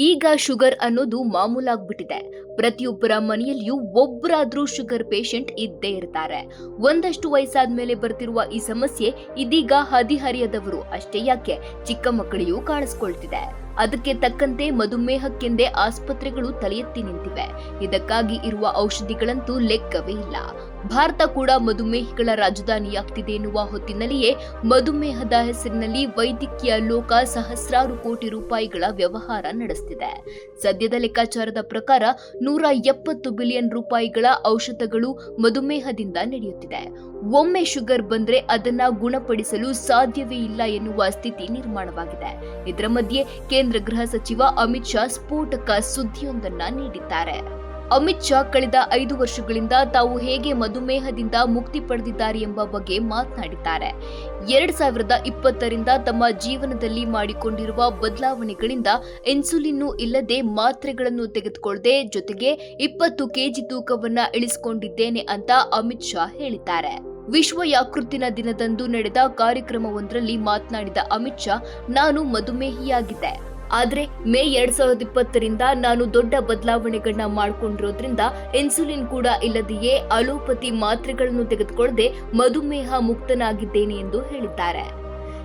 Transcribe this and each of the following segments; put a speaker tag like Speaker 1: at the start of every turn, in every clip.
Speaker 1: ಈಗ ಶುಗರ್ ಅನ್ನೋದು ಮಾಮೂಲಾಗ್ಬಿಟ್ಟಿದೆ. ಪ್ರತಿಯೊಬ್ಬರ ಮನೆಯಲ್ಲಿಯೂ ಒಬ್ಬರಾದ್ರೂ ಶುಗರ್ ಪೇಷಂಟ್ ಇದ್ದೇ ಇರ್ತಾರೆ. ಒಂದಷ್ಟು ವಯಸ್ಸಾದ ಮೇಲೆ ಬರ್ತಿರುವ ಈ ಸಮಸ್ಯೆ ಇದೀಗ ಹದಿಹರಿಯದವರು. ಅಷ್ಟೇ ಯಾಕೆ? ಚಿಕ್ಕ ಮಕ್ಕಳಿಗೂ ಕಾಣಿಸ್ಕೊಳ್ತಿದೆ. ಅದಕ್ಕೆ ತಕ್ಕಂತೆ ಮಧುಮೇಹಕ್ಕೆಂದೇ ಆಸ್ಪತ್ರೆಗಳು ತಲೆಯೆತ್ತಿ ನಿಂತಿವೆ. ಇದಕ್ಕಾಗಿ ಇರುವ ಔಷಧಿಗಳಂತೂ ಲೆಕ್ಕವೇ ಇಲ್ಲ. ಭಾರತ ಕೂಡ ಮಧುಮೇಹಿಗಳ ರಾಜಧಾನಿಯಾಗ್ತಿದೆ ಎನ್ನುವ ಹೊತ್ತಿನಲ್ಲಿಯೇ ಮಧುಮೇಹದ ಹೆಸರಿನಲ್ಲಿ ವೈದ್ಯಕೀಯ ಲೋಕ ಸಹಸ್ರಾರು ಕೋಟಿ ರೂಪಾಯಿಗಳ ವ್ಯವಹಾರ ನಡೆಸುತ್ತಿದೆ ಸದ್ಯದ ಲೆಕ್ಕಾಚಾರದ ಪ್ರಕಾರ ನೂರ ಎಪ್ಪತ್ತು ಬಿಲಿಯನ್ ರೂಪಾಯಿಗಳ ಔಷಧಗಳು ಮಧುಮೇಹದಿಂದ ನಡೆಯುತ್ತಿದೆ. ಒಮ್ಮೆ ಶುಗರ್ ಬಂದ್ರೆ ಅದನ್ನ ಗುಣಪಡಿಸಲು ಸಾಧ್ಯವೇ ಇಲ್ಲ ಎನ್ನುವ ಸ್ಥಿತಿ ನಿರ್ಮಾಣವಾಗಿದೆ. ಇದರ ಮಧ್ಯೆ ಕೇಂದ್ರ ಗೃಹ ಸಚಿವ ಅಮಿತ್ ಶಾ ಸ್ಫೋಟಕ ಸುದ್ದಿಯೊಂದನ್ನ ನೀಡಿದ್ದಾರೆ. ಅಮಿತ್ ಶಾ ಕಳೆದ ಐದು ವರ್ಷಗಳಿಂದ ತಾವು ಹೇಗೆ ಮಧುಮೇಹದಿಂದ ಮುಕ್ತಿ ಪಡೆದಿದ್ದಾರೆ ಎಂಬ ಬಗ್ಗೆ ಮಾತನಾಡಿದ್ದಾರೆ. ಎರಡ್ ಸಾವಿರದ ಇಪ್ಪತ್ತರಿಂದ ತಮ್ಮ ಜೀವನದಲ್ಲಿ ಮಾಡಿಕೊಂಡಿರುವ ಬದಲಾವಣೆಗಳಿಂದ ಇನ್ಸುಲಿನ್ನು ಇಲ್ಲದೆ ಮಾತ್ರೆಗಳನ್ನು ತೆಗೆದುಕೊಳ್ಳದೆ ಜೊತೆಗೆ ಇಪ್ಪತ್ತು ಕೆಜಿ ತೂಕವನ್ನ ಇಳಿಸಿಕೊಂಡಿದ್ದೇನೆ ಅಂತ ಅಮಿತ್ ಶಾ ಹೇಳಿದ್ದಾರೆ. ವಿಶ್ವ ಯಾಕೃತಿನ ದಿನದಂದು ನಡೆದ ಕಾರ್ಯಕ್ರಮವೊಂದರಲ್ಲಿ ಮಾತನಾಡಿದ ಅಮಿತ್ ಶಾ, ನಾನು ಮಧುಮೇಹಿಯಾಗಿದ್ದೆ. ಆದರೆ ಮೇ ಎರಡ್ ಸಾವಿರದ ಇಪ್ಪತ್ತರಿಂದ ನಾನು ದೊಡ್ಡ ಬದಲಾವಣೆಗಳನ್ನ ಮಾಡಿಕೊಂಡಿರೋದ್ರಿಂದ ಇನ್ಸುಲಿನ್ ಕೂಡ ಇಲ್ಲದೆಯೇ ಅಲೋಪತಿ ಮಾತ್ರೆಗಳನ್ನು ತೆಗೆದುಕೊಳ್ಳದೆ ಮಧುಮೇಹ ಮುಕ್ತನಾಗಿದ್ದೇನೆ ಎಂದು ಹೇಳಿದ್ದಾರೆ.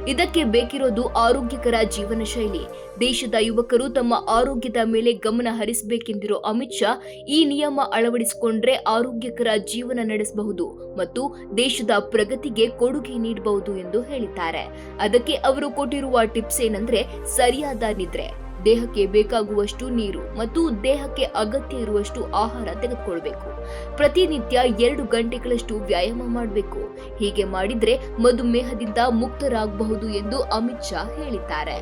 Speaker 1: ಇದಕ್ಕೆ ಬೇಕಿರೋದು ಆರೋಗ್ಯಕರ ಜೀವನ ಶೈಲಿ. ದೇಶದ ಯುವಕರು ತಮ್ಮ ಆರೋಗ್ಯದ ಮೇಲೆ ಗಮನ ಹರಿಸಬೇಕೆಂದಿರೋ ಅಮಿತ್ ಶಾ ಈ ನಿಯಮ ಅಳವಡಿಸಿಕೊಂಡ್ರೆ ಆರೋಗ್ಯಕರ ಜೀವನ ನಡೆಸಬಹುದು ಮತ್ತು ದೇಶದ ಪ್ರಗತಿಗೆ ಕೊಡುಗೆ ನೀಡಬಹುದು ಎಂದು ಹೇಳಿದ್ದಾರೆ. ಅದಕ್ಕೆ ಅವರು ಕೊಟ್ಟಿರುವ ಟಿಪ್ಸ್ ಏನಂದ್ರೆ ಸರಿಯಾದ ನಿದ್ರೆ. ದೇಹಕ್ಕೆ ಬೇಕಾಗುವಷ್ಟು ನೀರು ಮತ್ತು ದೇಹಕ್ಕೆ ಅಗತ್ಯ ಇರುವಷ್ಟು ಆಹಾರ ತೆಗೆದುಕೊಳ್ಬೇಕು ಪ್ರತಿನಿತ್ಯ ಎರಡು ಗಂಟೆಗಳಷ್ಟು ವ್ಯಾಯಾಮ ಮಾಡಬೇಕು. ಹೀಗೆ ಮಾಡಿದ್ರೆ ಮಧುಮೇಹದಿಂದ ಮುಕ್ತರಾಗಬಹುದು ಎಂದು ಅಮಿತ್ ಶಾ ಹೇಳಿದ್ದಾರೆ.